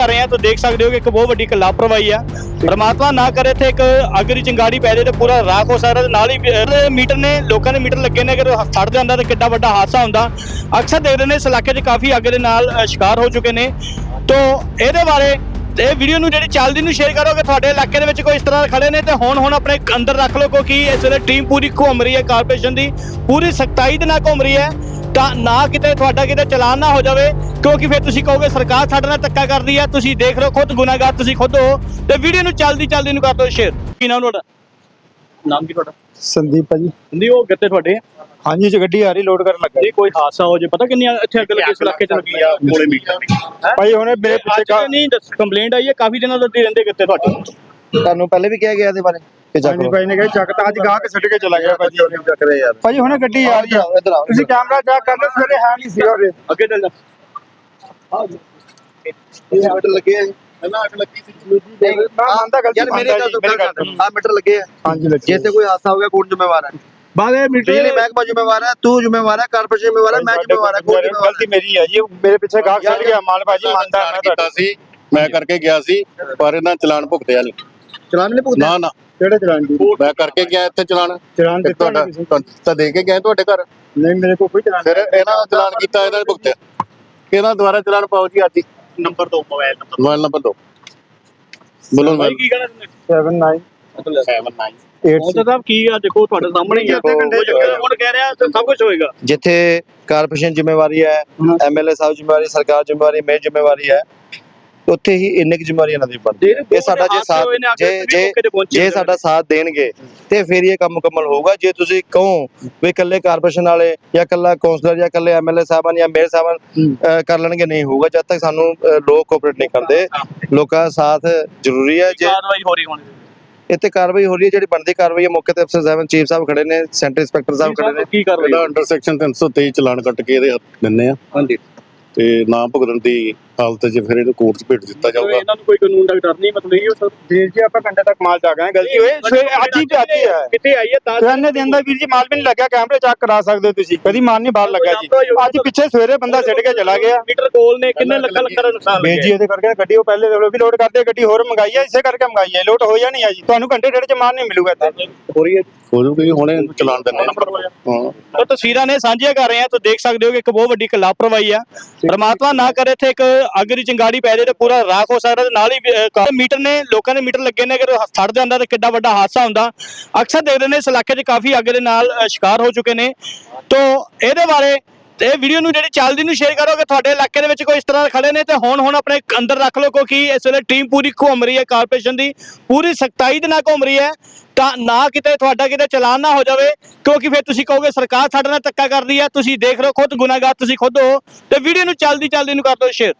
ਕਰ ਰਹੇ ਆ, ਤਾਂ ਦੇਖ ਸਕਦੇ ਹੋ ਕਿ ਇੱਕ ਬਹੁਤ ਵੱਡੀ ਇੱਕ ਲਾਪਰਵਾਹੀ ਆ। ਪਰਮਾਤਮਾ ਨਾ ਕਰੇ ਤੇ ਇੱਕ ਅੱਗ ਦੀ ਚਿੰਗਾੜੀ ਪੈ ਜਾਏ ਤੇ ਪੂਰਾ ਰਾਖ ਹੋ ਸਕਦਾ ਤੇ ਨਾਲ ਹੀ ਮੀਟਰ ਨੇ, ਲੋਕਾਂ ਦੇ ਮੀਟਰ ਲੱਗੇ ਨੇ, ਅਗਰ ਉਹ ਜਾਂਦਾ ਤਾਂ ਕਿੱਡਾ ਵੱਡਾ ਹਾਦਸਾ ਹੁੰਦਾ। ਅਕਸਰ ਦੇਖਦੇ ਨੇ ਇਸ ਇਲਾਕੇ 'ਚ ਕਾਫੀ ਅੱਗ ਦੇ ਨਾਲ ਸ਼ਿਕਾਰ ਹੋ ਚੁੱਕੇ ਨੇ। ਤੋਂ ਇਹਦੇ ਬਾਰੇ ਇਹ ਵੀਡੀਓ ਨੂੰ ਜਿਹੜੀ ਚੱਲਦੀ ਨੂੰ ਸ਼ੇਅਰ ਕਰੋ, ਕਿ ਤੁਹਾਡੇ ਇਲਾਕੇ ਦੇ ਵਿੱਚ ਕੋਈ ਇਸ ਤਰ੍ਹਾਂ ਖੜੇ ਨੇ ਤੇ ਹੁਣ ਹੁਣ ਆਪਣੇ ਅੰਦਰ ਰੱਖ ਲਓ, ਕਿਉਂਕਿ ਇਸ ਵੇਲੇ ਟੀਮ ਪੂਰੀ ਘੁੰਮ ਰਹੀ ਹੈ ਕਾਰਪੋਰੇਸ਼ਨ ਦੀ। ਪੂਰੀ ਸਖਤਾਈ ਦੇ ਨਾਲ ਘੁੰਮ ਰਹੀ ਹੈ। ਤਾਂ ਨਾ ਕਿਤੇ ਤੁਹਾਡਾ ਕਿਤੇ ਚਲਾਨ ਨਾ ਹੋ ਜਾਵੇ। ਕਿਉਂਕਿ ਫਿਰ ਤੁਸੀਂ ਕਹੋਗੇ ਸਰਕਾਰ ਸਾਡੇ ਨਾਲ ਧੱਕਾ ਕਰਦੀ ਹੈ ਤੁਸੀਂ ਦੇਖ ਰਹੇ ਹੋ ਖੁਦ ਗੁਨਾਹਗਾਰ ਤੁਸੀਂ ਖੁਦ ਹੋ। ਤੇ ਵੀਡੀਓ ਨੂੰ ਚੱਲਦੀ ਚੱਲਦੀ ਨੂੰ ਕਰ ਦਿਓ ਸ਼ੇਅਰ। ਕੀ ਨਾਮ ਤੁਹਾਡਾ? ਨਾਮ ਕੀ ਤੁਹਾਡਾ? ਸੰਦੀਪ ਭਾਜੀ। ਨਹੀਂ ਉਹ ਗੱਤੇ ਤੁਹਾਡੇ? ਹਾਂਜੀ ਜੀ ਗੱਡੀ ਆ ਰਹੀ ਲੋਡ ਕਰਨ ਲੱਗਾ। ਜੇ ਕੋਈ ਹਾਦਸਾ ਹੋ ਜੇ ਪਤਾ ਕਿੰਨੀਆਂ ਇੱਥੇ ਅੱਗ ਲੱਗੀ ਇਸ ਇਲਾਕੇ 'ਚ ਲੱਗੀ ਆ? ਕੋਲੇ ਮੀਟਰ ਭਾਈ ਹੁਣੇ ਮੇਰੇ ਪਿੱਛੇ ਅੱਜ ਨਹੀਂ ਕੰਪਲੇਂਟ ਆਈ ਹੈ ਕਾਫੀ ਦਿਨਾਂ ਤੋਂ ਅੱਗੇ ਰਹਿੰਦੇ ਗੱਤੇ ਤੁਹਾਡੇ। ਤੁਹਾਨੂੰ ਪਹਿਲੇ ਵੀ ਕਿਹਾ ਗਿਆ ਇਹਦੇ ਬਾਰੇ? ਕਿ ਚੱਕ ਭਾਈ ਨੇ ਕਿਹਾ ਚੱਕ ਤਾਂ ਅੱਜ ਗਾਹ ਕੇ ਛੱਡ ਕੇ ਚਲਾ ਗਿਆ ਭਾਜੀ। ਚੱਕ ਰਹੇ ਯਾਰ ਭਾਜੀ ਹੁਣੇ ਗੱਡੀ ਆ ਰਹੀ ਆ। ਤੁਸੀਂ ਕੈਮਰਾ ਚੈੱਕ ਕਰ ਲਓ ਸਵੇਰੇ ਹੈ ਨਹੀਂ ਸੀ ਉਹਦੇ ਅੱਗੇ ਚੱਲ ਜਾ। ਇਹ ਮੀਟਰ ਲੱਗੇ ਆ ਪਹਿਲਾਂ ਅੱਗ ਲੱਗੀ ਸੀ। ਮੈਂ ਮੰਨਦਾ ਗਲਤੀ ਯਾਰ ਮੇਰੇ ਮੰਨਦਾ ਨਾਲ ਜੀ, ਮੇਰੀ ਗੱਲ ਸੁਣੋ। ਆ ਮੀਟਰ ਲੱਗੇ ਆ। ਹਾਂਜੀ ਲੱਗੀ ਜੇ ਤੇ ਕੋਈ ਹਾਦਸਾ ਹੋ ਗਿਆ ਕੌਣ ਜ਼ਿੰਮੇਵਾਰ ਹੈ? ਬਾਅਦ ਇਹ ਮੀਟਰ ਬਿਜਲੀ ਮਹਿਕਮਾ ਜ਼ਿੰਮੇਵਾਰ ਹੈ ਤੂੰ ਜ਼ਿੰਮੇਵਾਰ ਹੈ ਕਾਰਪੋਰੇਸ਼ਨ ਜ਼ਿੰਮੇਵਾਰ ਹੈ ਮੈਂ ਜ਼ਿੰਮੇਵਾਰ ਹੈ ਕੌਣ ਜ਼ਿੰਮੇਵਾਰ ਗਲਤੀ ਮੇਰੀ ਹੈ ਜੀ ਮੇਰੇ ਪਿੱਛੇ ਗਾਹ ਛੱਡ ਗਿਆ ਮਾਲ ਭਾਜੀ ਮੰਨਦਾ ਮੈਂ ਕੀਤਾ ਤੁਹਾਡਾ। ਸੀ ਮੈਂ ਕਰਕੇ ਗਿਆ ਸੀ ਪਰ ਇਹਨਾਂ ਚਲਾਨ ਭੁਗਤਿਆ ਨਹੀਂ। ਚਲਾਨ ਨਹੀਂ ਭੁਗਤਿਆ? ਨਾ ਨਾ। ਕਿਹੜੇ ਚਲਾਨ ਦੀ? ਮੈਂ ਕਰਕੇ ਗਿਆ ਇੱਥੇ ਚਲਾਨ। ਚਲਾਨ ਤੇ ਦਿੱਤਾ ਤੁਹਾਡਾ ਤਾਂ ਦੇ ਕੇ ਗਏ ਤੁਹਾਡੇ ਘਰ? ਨਹੀਂ ਮੇਰੇ ਕੋਲ ਕੋਈ ਚਲਾਨ ਫਿਰ ਇਹਨਾਂ ਦਾ ਚਲਾਨ ਕੀਤਾ ਇਹਨਾਂ ਨੇ ਭੁਗਤਿਆ। ਇਹਨਾਂ ਦੁਆਰਾ ਚਲਾਨ ਪਾਓ ਜੀ ਅੱਜ? ਹੀ ਨੰਬਰ ਦੋ ਮੋਬਾਈਲ ਨੰਬਰ ਮੋਬਾਈਲ ਨੰਬਰ ਦੋ। ਬੋਲੋ ਭਾਈ ਕੀ ਕਹਿਣਾ ਤੁਸੀਂ 79 79 ਮੋਹਨ ਸਾਹਿਬ ਕੀ ਆ ਦੇਖੋ ਤੁਹਾਡੇ ਸਾਹਮਣੇ ਹੀ ਆ। ਅੱਧੇ ਘੰਟੇ ਚ ਹੁਣ ਕਹਿ ਰਿਹਾ ਤੇ ਸਭ ਕੁਝ ਹੋਏਗਾ। ਜਿੱਥੇ ਕਾਰਪੋਰੇਸ਼ਨ ਜ਼ਿੰਮੇਵਾਰੀ ਹੈ ਐਮਐਲਏ ਸਾਹਿਬ ਜ਼ਿੰਮੇਵਾਰੀ ਸਰਕਾਰ ਜ਼ਿੰਮੇਵਾਰੀ ਮੇਰੀ ਜ਼ਿੰਮੇਵਾਰੀ ਹੈ ਉੱਥੇ ਹੀ ਇੰਨੀ ਕੁ ਜ਼ਿੰਮੇਵਾਰੀ ਇਹਨਾਂ ਦੀ ਬਣਦੀ ਹੈ। ਇਹ ਸਾਡਾ ਜੇ ਸਾਥ ਜੇ ਜੇ ਜੇ ਸਾਡਾ ਸਾਥ ਦੇਣਗੇ ਤੇ ਫਿਰ ਇਹ ਕੰਮ ਮੁਕੰਮਲ ਹੋਊਗਾ। ਜੇ ਤੁਸੀਂ ਕਹੋ ਵੀ ਇਕੱਲੇ ਕਾਰਪੋਰੇਸ਼ਨ ਵਾਲੇ ਜਾਂ ਇਕੱਲਾ ਕੌਂਸਲਰ ਜਾਂ ਇਕੱਲੇ ਐਮਐਲਏ ਸਾਹਿਬਾਨ ਜਾਂ ਮੇਅਰ ਸਾਹਿਬਾਨ ਅਹ, ਕਰ ਲੈਣਗੇ ਨਹੀਂ ਹੋਊਗਾ। ਜਦ ਤੱਕ ਸਾਨੂੰ ਅਹ, ਲੋਕ ਕੋਆਪਰੇਟ ਨਹੀਂ ਕਰਦੇ ਲੋਕਾਂ ਦਾ ਸਾਥ ਜ਼ਰੂਰੀ ਹੈ। ਜੇ ਕਾਰਵਾਈ ਹੋ ਰਹੀ ਹੁਣ। ਇੱਥੇ ਕਾਰਵਾਈ ਹੋ ਰਹੀ ਹੈ ਜਿਹੜੀ ਬਣਦੀ ਕਾਰਵਾਈ ਹੈ ਮੌਕੇ ਤੇ ਅਫਸਰ ਸਾਹਿਬ ਚੀਫ ਸਾਹਿਬ ਖੜੇ ਨੇ ਸੈਂਟਰ ਇੰਸਪੈਕਟਰ ਸਾਹਿਬ ਖੜੇ ਨੇ। ਕੀ ਕਾਰਵਾਈ ਇਹਦਾ ਅੰਡਰ ਸੈਕਸ਼ਨ 323 ਚਲਾਨ ਕੱਟ ਕੇ ਇਹਦੇ ਹੱਥ ਦਿੰਨੇ ਆ। ਹਾਂਜੀ। ਤੇ ਨਾ ਭੁਗਤਣ ਦੀ ਹਾਲਤ 'ਚ ਫਿਰ ਇਹਨੂੰ ਕੋਰਟ 'ਚ ਭੇਜ ਦਿੱਤਾ ਜਾਊਗਾ। ਇਹਨਾਂ ਨੂੰ ਕੋਈ ਕਾਨੂੰਨ ਦਾ ਡਰ ਨਹੀਂ ਮਤਲਬ ਇਹ ਸਰ ਵੀਰ ਜੀ ਆਪਾਂ ਘੰਟੇ ਤੱਕ ਮਾਲ ਜਾ ਗਏ ਗਲਤੀ ਹੋਈ। ਸਵੇਰੇ ਅੱਜ ਹੀ ਤੇ ਅੱਜ ਹੀ। ਹੈ ਕਿੱਥੇ ਆਈ ਹੈ ਤਾਂ ਇਹਨੇ ਦਿਨ ਦਾ ਵੀਰ ਜੀ ਮਾਲ ਵੀ ਨਹੀਂ ਲੱਗਿਆ ਕੈਮਰੇ ਚੈੱਕ ਕਰਾ ਸਕਦੇ ਹੋ ਤੁਸੀਂ। ਕਦੀ ਮਾਲ ਨਹੀਂ ਬਾਹਰ ਲੱਗਾ ਜੀ। ਅੱਜ ਪਿੱਛੇ ਸਵੇਰੇ ਬੰਦਾ ਸਿੱਟ ਕੇ ਚਲਾ ਗਿਆ। ਮੀਟਰ ਕੋਲ ਨੇ ਕਿੰਨੇ ਲੱਖਾਂ ਲੱਖਾਂ ਦਾ ਨੁਕਸਾਨ ਵੀਰ ਜੀ ਇਹਦੇ ਕਰਕੇ ਗੱਡੀ ਉਹ ਪਹਿਲੇ ਦੇਖੋ ਵੀ ਲੋਡ ਕਰਦੇ ਗੱਡੀ ਹੋਰ ਮੰਗਾਈ ਹੈ ਇਸੇ ਕਰਕੇ ਮੰਗਾਈ ਹੈ। ਲੋਡ ਹੋ ਜਾਣੀ ਹੈ ਜੀ ਤੁਹਾਨੂੰ ਘੰਟੇ ਡੇਢ ਚ ਮਾਲ ਨਹੀਂ ਮਿਲੂਗਾ ਇੱਥੇ। ਹੋ ਰਹੀ ਹੈ ਹੁਣੇ ਇਹਨੂੰ ਚਲਾਨ ਦਿੰਨੇ ਆ ਹਾਂ। ਉਹ ਤਸਵੀਰਾਂ ਨੇ ਸਾਂਝੀਆਂ ਕਰ ਰਹੇ ਆ ਤਾਂ ਦੇਖ ਸਕਦੇ ਹੋ ਕਿ ਇੱਕ ਬਹੁਤ ਵੱਡੀ ਇੱਕ ਲਾਪਰਵਾਹੀ ਆ। ਪਰਮਾਤਮਾ ਨਾ ਕਰੇ ਤੇ ਇੱਕ ਅੱਗ ਦੀ ਚਿੰਗਾੜੀ ਪੈ ਜਾਏ ਤਾਂ ਪੂਰਾ ਰਾਖ ਹੋ ਸਕਦਾ ਤੇ ਨਾਲ ਹੀ ਮੀਟਰ ਨੇ, ਲੋਕਾਂ ਦੇ ਮੀਟਰ ਲੱਗੇ ਨੇ, ਅਗਰ ਉਹ ਸੜ ਜਾਂਦਾ ਤਾਂ ਕਿੱਡਾ ਵੱਡਾ ਹਾਦਸਾ ਹੁੰਦਾ। ਅਕਸਰ ਦੇਖਦੇ ਨੇ ਇਸ ਇਲਾਕੇ 'ਚ ਕਾਫੀ ਅੱਗ ਦੇ ਨਾਲ ਸ਼ਿਕਾਰ ਹੋ ਚੁੱਕੇ ਨੇ। ਤੋਂ ਇਹਦੇ ਬਾਰੇ ਤੇ ਇਹ ਵੀਡੀਓ ਨੂੰ ਜਿਹੜੀ ਚੱਲਦੀ ਨੂੰ ਸ਼ੇਅਰ ਕਰੋ, ਕਿ ਤੁਹਾਡੇ ਇਲਾਕੇ ਦੇ ਵਿੱਚ ਕੋਈ ਇਸ ਤਰ੍ਹਾਂ ਖੜੇ ਨੇ ਤੇ ਹੁਣ ਹੁਣ ਆਪਣੇ ਅੰਦਰ ਰੱਖ ਲਓ, ਕਿਉਂਕਿ ਇਸ ਵੇਲੇ ਟੀਮ ਪੂਰੀ ਘੁੰਮ ਰਹੀ ਹੈ ਕਾਰਪੋਰੇਸ਼ਨ ਦੀ। ਪੂਰੀ ਸਖਤਾਈ ਦੇ ਨਾਲ ਘੁੰਮ ਰਹੀ ਹੈ। ਤਾਂ ਨਾ ਕਿਤੇ ਤੁਹਾਡਾ ਕਿਤੇ ਚਲਾਨ ਨਾ ਹੋ ਜਾਵੇ, ਕਿਉਂਕਿ ਫਿਰ ਤੁਸੀਂ ਕਹੋਗੇ, ਸਰਕਾਰ ਸਾਡੇ ਨਾਲ ਧੱਕਾ ਕਰਦੀ ਹੈ, ਤੁਸੀਂ ਦੇਖ ਰਹੇ ਹੋ, ਖੁਦ ਗੁਨਾਹਗਾਰ ਤੁਸੀਂ ਖੁਦ ਹੋ। ਤੇ ਵੀਡੀਓ ਨੂੰ ਚੱਲਦੀ ਚੱਲਦੀ ਨੂੰ ਕਰ ਦਿਓ ਸ਼ੇਅਰ